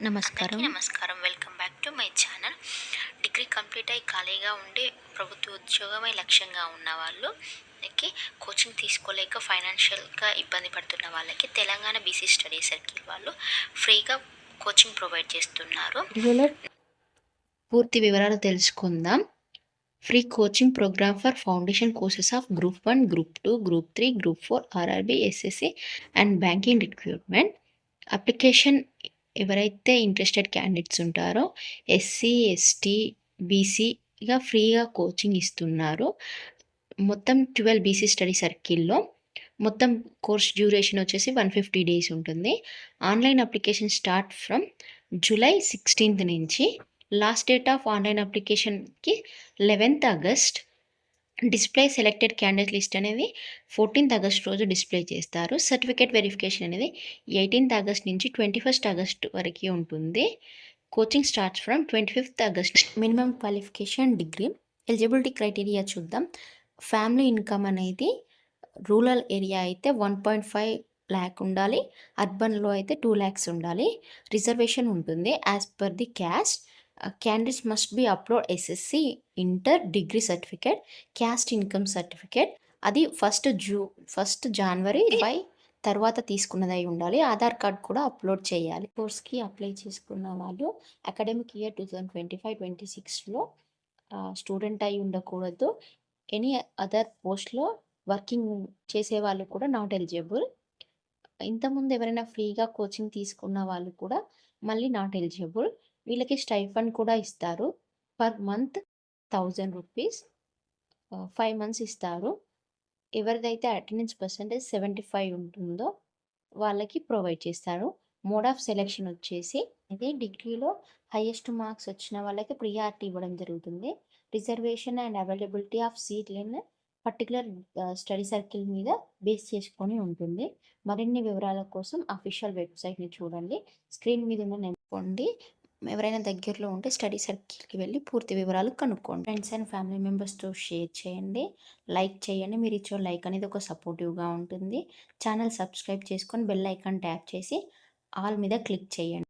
నమస్కారం. నమస్కారం. Welcome back to my channel. Degree complete అయ్యి ఖాళీగా ఉండి ప్రభుత్వ ఉద్యోగమే లక్ష్యంగా ఉన్న వాళ్ళకి కోచింగ్ తీసుకోలేక ఫైనాన్షియల్గా ఇబ్బంది పడుతున్న వాళ్ళకి తెలంగాణ బీసీ స్టడీ సర్కిల్ వాళ్ళు ఫ్రీగా కోచింగ్ ప్రొవైడ్ చేస్తున్నారు. పూర్తి వివరాలు తెలుసుకుందాం. Free coaching program for foundation courses of group one group two group three group four RRB SSC and banking recruitment application ఎవరైతే ఇంట్రెస్టెడ్ క్యాండిడేట్స్ ఉంటారో ఎస్సీ ఎస్టీ బీసీగా ఫ్రీగా కోచింగ్ ఇస్తున్నారు. మొత్తం ట్వెల్వ్ బీసీ స్టడీ సర్కిల్లో మొత్తం కోర్స్ డ్యూరేషన్ వచ్చేసి one fifty days ఉంటుంది. Online application start from July sixteenth నుంచి last date of online అప్లికేషన్కి eleventh August display selected candidate list అనేది ఫోర్టీన్త్ ఆగస్ట్ రోజు డిస్ప్లే చేస్తారు. సర్టిఫికేట్ వెరిఫికేషన్ అనేది ఎయిటీన్త్ ఆగస్ట్ నుంచి ట్వంటీ ఫస్ట్ ఆగస్ట్ వరకు ఉంటుంది. Coaching starts from twenty fifth August. Minimum qualification degree eligibility criteria చూద్దాం. Family income అనేది rural area అయితే వన్ పాయింట్ ఫైవ్ ల్యాక్ ఉండాలి. అర్బన్లో అయితే టూ ల్యాక్స్ ఉండాలి. రిజర్వేషన్ ఉంటుంది as per the caste. Candidates must be upload SSC inter degree certificate caste income certificate అది first జూ ఫస్ట్ జనవరి బై తర్వాత తీసుకున్నదై ఉండాలి. ఆధార్ కార్డ్ కూడా అప్లోడ్ చేయాలి. కోర్స్కి అప్లై చేసుకున్న వాళ్ళు academic year two thousand twenty five twenty సిక్స్లో స్టూడెంట్ అయి ఉండకూడదు. ఎనీ అదర్ పోస్ట్లో వర్కింగ్ చేసే వాళ్ళు కూడా నాట్ ఎలిజిబుల్ ఇంతకుముందు ఎవరైనా ఫ్రీగా కోచింగ్ తీసుకున్న వాళ్ళు కూడా మళ్ళీ నాట్ ఎలిజిబుల్ వీళ్ళకి స్టైఫండ్ కూడా ఇస్తారు. Per month thousand rupees. Five months ఇస్తారు. ఎవరిదైతే అటెండెన్స్ పర్సంటేజ్ సెవెంటీ ఫైవ్ ఉంటుందో వాళ్ళకి ప్రొవైడ్ చేస్తారు. మోడ్ ఆఫ్ సెలెక్షన్ వచ్చేసి ఇది డిగ్రీలో హైయెస్ట్ మార్క్స్ వచ్చిన వాళ్ళకి ప్రియారిటీ ఇవ్వడం జరుగుతుంది. రిజర్వేషన్ అండ్ అవైలబిలిటీ ఆఫ్ సీట్లను పర్టికులర్ స్టడీ సర్కిల్ మీద బేస్ చేసుకొని ఉంటుంది. మరిన్ని వివరాల కోసం అఫీషియల్ వెబ్సైట్ని చూడండి. స్క్రీన్ మీద ఉన్న నెంపండి ఎవరైనా దగ్గరలో ఉంటే స్టడీ సర్కిల్కి వెళ్ళి పూర్తి వివరాలు కనుక్కోండి. ఫ్రెండ్స్ అండ్ ఫ్యామిలీ మెంబర్స్తో షేర్ చేయండి. లైక్ చేయండి. మీరు ఇచ్చే లైక్ అనేది ఒక సపోర్టివ్గా ఉంటుంది. ఛానల్ సబ్స్క్రైబ్ చేసుకొని బెల్ ఐకాన్ ట్యాప్ చేసి ఆల్ మీద క్లిక్ చేయండి.